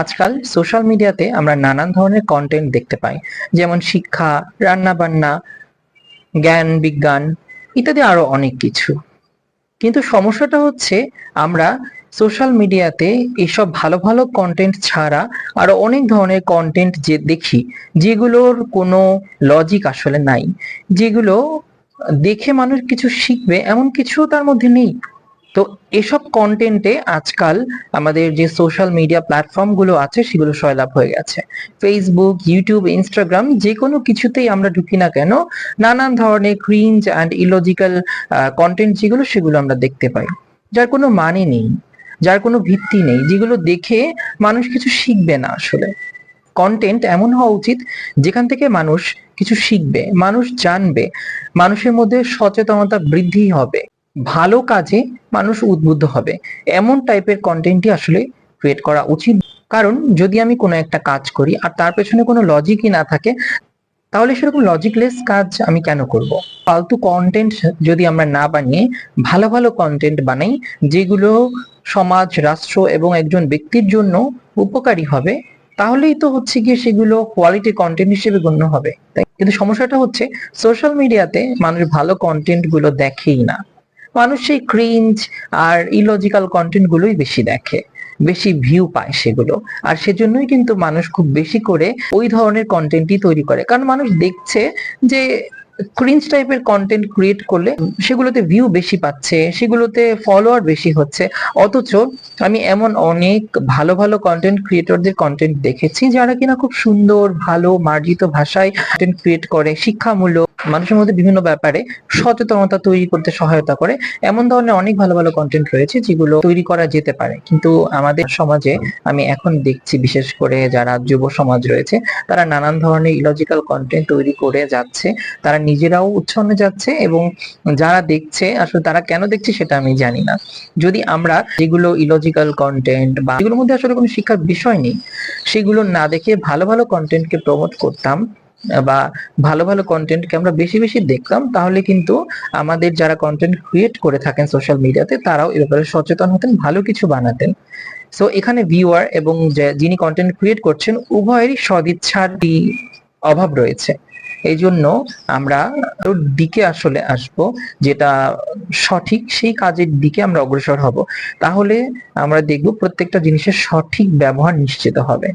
আজকাল সোশ্যাল মিডিয়াতে আমরা নানান ধরনের কন্টেন্ট দেখতে পাই। যেমন শিক্ষা রান্না বান্না জ্ঞান, বিজ্ঞান ইত্যাদি আরও অনেক কিছু। কিন্তু সমস্যাটা হচ্ছে আমরা সোশ্যাল মিডিয়াতে এসব ভালো ভালো কন্টেন্ট ছাড়া আরও অনেক ধরনের কন্টেন্ট যে দেখি, যেগুলোর কোনো লজিক আসলে নাই। যেগুলো দেখে মানুষ কিছু শিখবে, এমন কিছু তার মধ্যে নেই। তো এসব কন্টেন্টে আজকাল আমাদের যে সোশ্যাল মিডিয়া প্ল্যাটফর্মগুলো আছে, সেগুলো সয়লাভ হয়ে গেছে। ফেসবুক ইউটিউব ইনস্টাগ্রাম যে কোনো কিছুতেই আমরা ঢুকি না কেন, নানান ধরনের ক্রিঞ্জ অ্যান্ড ইলজিক্যাল কন্টেন্ট যেগুলো, সেগুলো আমরা দেখতে পাই। যার কোনো মানে নেই, যার কোনো ভিত্তি নেই, যেগুলো দেখে মানুষ কিছু শিখবে না আসলে। কন্টেন্ট এমন হওয়া উচিত, যেখান থেকে মানুষ কিছু শিখবে, মানুষ জানবে, মানুষের মধ্যে সচেতনতা বৃদ্ধি হবে। ভালো কাজে মানুষ উদ্বুদ্ধ হবে। এমন টাইপের কন্টেন্টই আসলে ক্রিয়েট করা উচিত। কারণ যদি আমি কোনো একটা কাজ করি আর তার পেছনে কোনো লজিকই না থাকে, তাহলে সেরকম লজিকলেস কাজ আমি কেন করব? ফালতু কন্টেন্ট যদি আমরা না বানিয়ে ভালো ভালো কন্টেন্ট বানাই, যেগুলো সমাজ, রাষ্ট্র এবং একজন ব্যক্তির জন্য উপকারী হবে, তাহলেই তো হচ্ছে গিয়ে সেগুলো কোয়ালিটি কন্টেন্ট হিসেবে গণ্য হবে। কিন্তু সমস্যাটা হচ্ছে সোশ্যাল মিডিয়াতে মানুষ ভালো কন্টেন্টগুলো দেখেই না। মানুষ সেই ক্রিঞ্জ আর ইলজিক্যাল কন্টেন্ট গুলোই বেশি দেখে, বেশি ভিউ পায় সেগুলো। আর সেজন্যই কিন্তু মানুষ খুব বেশি করে ওই ধরনের কন্টেন্টই তৈরি করে। কারণ মানুষ দেখছে যে ক্রিঞ্জ টাইপের কন্টেন্ট ক্রিয়েট করলে সেগুলোতে ভিউ বেশি পাচ্ছে, সেগুলোতে ফলোয়ার বেশি হচ্ছে। অথচ আমি এমন অনেক ভালো ভালো কন্টেন্ট ক্রিয়েটরদের কন্টেন্ট দেখেছি যারা কিনা খুব সুন্দর, ভালো, মার্জিত ভাষায় কন্টেন্ট ক্রিয়েট করে, শিক্ষামূলক, মানুষের মধ্যে বিভিন্ন ব্যাপারে সচেতনতা তৈরি করতে সহায়তা করে। এমন ধরনের অনেক ভালো ভালো কন্টেন্ট রয়েছে যেগুলো তৈরি করা যেতে পারে। কিন্তু আমাদের সমাজে আমি এখন দেখছি বিশেষ করে যারা যুব সমাজ রয়েছে, তারা নানান ধরনের ইলজিক্যাল কন্টেন্ট তৈরি করে যাচ্ছে। তারা নিজেরাও উচ্ছন্নে যাচ্ছে এবং যারা দেখছে, আসলে তারা কেন দেখছে সেটা আমি জানি না। যদি আমরা যেগুলো ইলজিক্যাল কন্টেন্ট বা এগুলোর মধ্যে আসলে কোনো শিক্ষার বিষয় নেই, সেগুলো না দেখে ভালো ভালো কন্টেন্টকে প্রমোট করতাম বা ভালো ভালো কন্টেন্টকে আমরা বেশি বেশি দেখতাম, তাহলে কিন্তু আমাদের যারা কন্টেন্ট ক্রিয়েট করে থাকেন সোশ্যাল মিডিয়াতে তারাও এ ব্যাপারে সচেতন হতেন, ভালো কিছু বানাতেন। সো এখানে ভিউয়ার এবং যিনি কন্টেন্ট ক্রিয়েট করছেন, উভয়েরই সদিচ্ছার অভাব রয়েছে। এই জন্য আমরা দিকে আসলে আসব, যেটা সঠিক সেই কাজের দিকে আমরা অগ্রসর হব। তাহলে আমরা দেখব প্রত্যেকটা জিনিসের সঠিক ব্যবহার নিশ্চিত হবে।